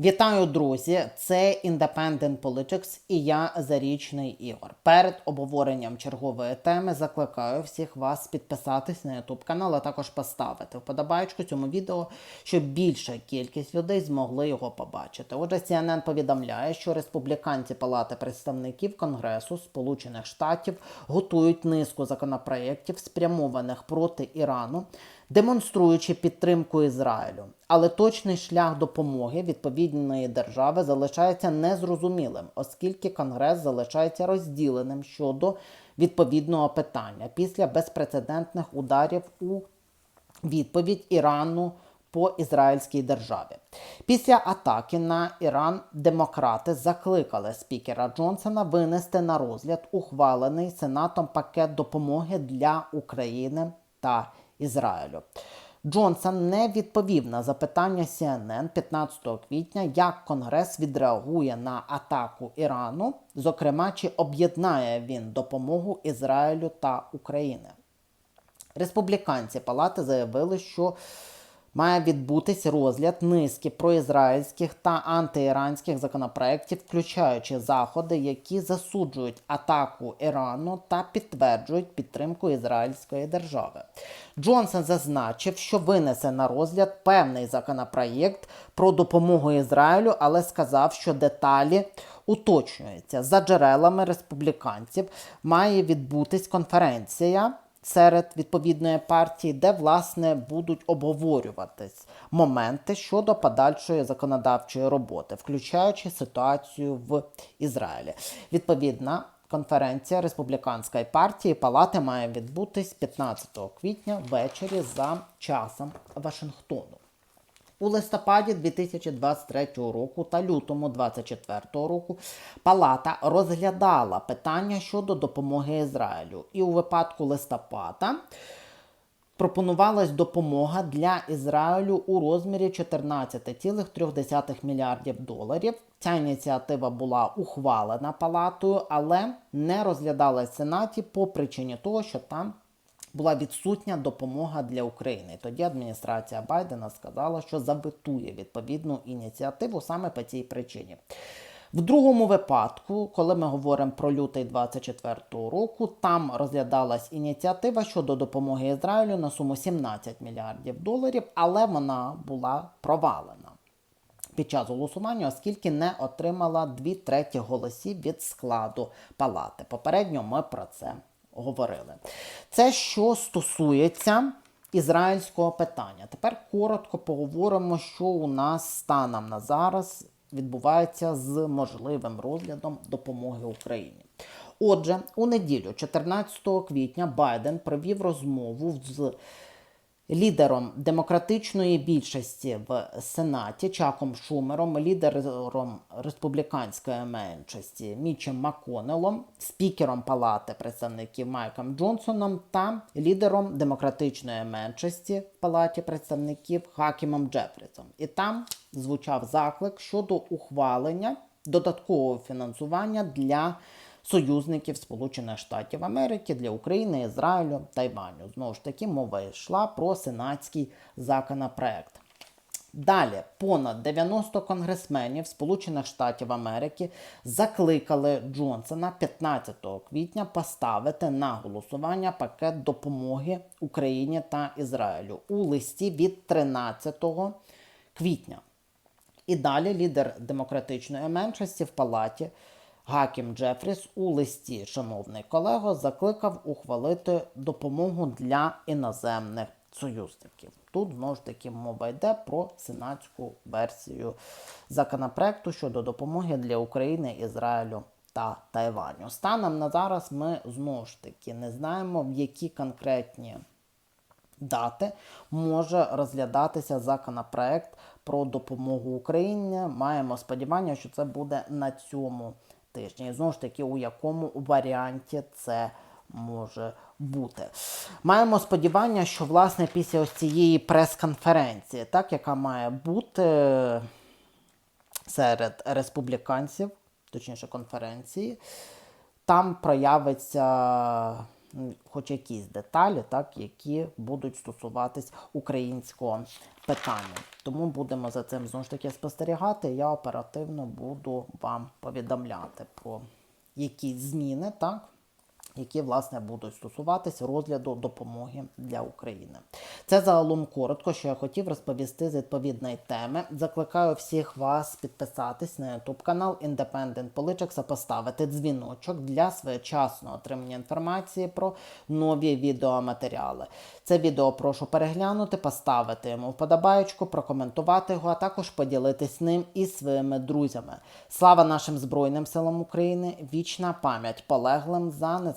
Вітаю, друзі! Це Independent Politics і я Зарічний Ігор. Перед обговоренням чергової теми закликаю всіх вас підписатись на YouTube канал, а також поставити вподобайку цьому відео, щоб більша кількість людей змогли його побачити. Отже, CNN повідомляє, що республіканці Палати представників Конгресу Сполучених Штатів готують низку законопроєктів, спрямованих проти Ірану демонструючи підтримку Ізраїлю. Але точний шлях допомоги відповідної держави залишається незрозумілим, оскільки Конгрес залишається розділеним щодо відповідного питання після безпрецедентних ударів у відповідь Ірану. По ізраїльській державі після атаки на Іран демократи закликали спікера Джонсона винести на розгляд ухвалений сенатом пакет допомоги для України та Ізраїлю. Джонсон не відповів на запитання CNN 15 квітня, як Конгрес відреагує на атаку Ірану, зокрема, чи об'єднає він допомогу Ізраїлю та України. Республіканці палати заявили, що має відбутись розгляд низки проізраїльських та антиіранських законопроєктів, включаючи заходи, які засуджують атаку Ірану та підтверджують підтримку ізраїльської держави. Джонсон зазначив, що винесе на розгляд певний законопроєкт про допомогу Ізраїлю, але сказав, що деталі. Уточнюється за джерелами республіканців, має відбутись конференція серед відповідної партії, де власне будуть обговорюватись моменти щодо подальшої законодавчої роботи, включаючи ситуацію в Ізраїлі. Відповідна конференція республіканської партії палати має відбутись 15 квітня ввечері за часом Вашингтону. У листопаді 2023 року та лютому 2024 року Палата розглядала питання щодо допомоги Ізраїлю. І у випадку листопада пропонувалась допомога для Ізраїлю у розмірі 14,3 мільярдів доларів. Ця ініціатива була ухвалена палатою, але не розглядалась в Сенаті по причині того, що там була відсутня допомога для України. Тоді адміністрація Байдена сказала, що забитує відповідну ініціативу саме по цій причині. В другому випадку, коли ми говоримо про лютий 24-го року, там розглядалась ініціатива щодо допомоги Ізраїлю на суму 17 мільярдів доларів, але вона була провалена. Під час голосування, оскільки не отримала дві треті голосів від складу палати. Попередньо ми про це говорили. Це що стосується ізраїльського питання. Тепер коротко поговоримо, що у нас станом на зараз відбувається з можливим розглядом допомоги Україні. Отже, у неділю, 14 квітня, Байден провів розмову з лідером демократичної більшості в Сенаті Чаком Шумером, лідером республіканської меншості Мічем Маконелом, спікером Палати представників Майком Джонсоном та лідером демократичної меншості в Палаті представників Хакімом Джефрісом. І там звучав заклик щодо ухвалення додаткового фінансування для союзників Сполучених Штатів Америки для України, Ізраїлю, Тайваню. Знову ж таки, мова йшла про сенатський законопроект. Далі понад 90 конгресменів Сполучених Штатів Америки закликали Джонсона 15 квітня поставити на голосування пакет допомоги Україні та Ізраїлю у листі від 13 квітня. І далі лідер демократичної меншості в палаті Гакім Джефріс у листі, шановний колего, закликав ухвалити допомогу для іноземних союзників. Тут знову ж таки мова йде про сенатську версію законопроекту щодо допомоги для України, Ізраїлю та Тайваню. Станом на зараз ми знову ж таки не знаємо, в які конкретні дати може розглядатися законопроект про допомогу Україні. Маємо сподівання, що це буде на цьому тижні. І знову ж таки, у якому варіанті це може бути. Маємо сподівання, що власне після ось цієї прес-конференції, так, яка має бути серед республіканців, точніше конференції, там проявиться хоч якісь деталі, так, які будуть стосуватись українського питання. Тому будемо за цим знову ж таки спостерігати. Я оперативно буду вам повідомляти про якісь зміни, так, які власне будуть стосуватися розгляду допомоги для України. Це загалом коротко, що я хотів розповісти з відповідної теми. Закликаю всіх вас підписатись на YouTube канал Independent Politics, а поставити дзвіночок для своєчасного отримання інформації про нові відеоматеріали. Це відео прошу переглянути, поставити йому вподобаєчку, прокоментувати його, а також поділитись ним із своїми друзями. Слава нашим Збройним силам України! Вічна пам'ять полеглим за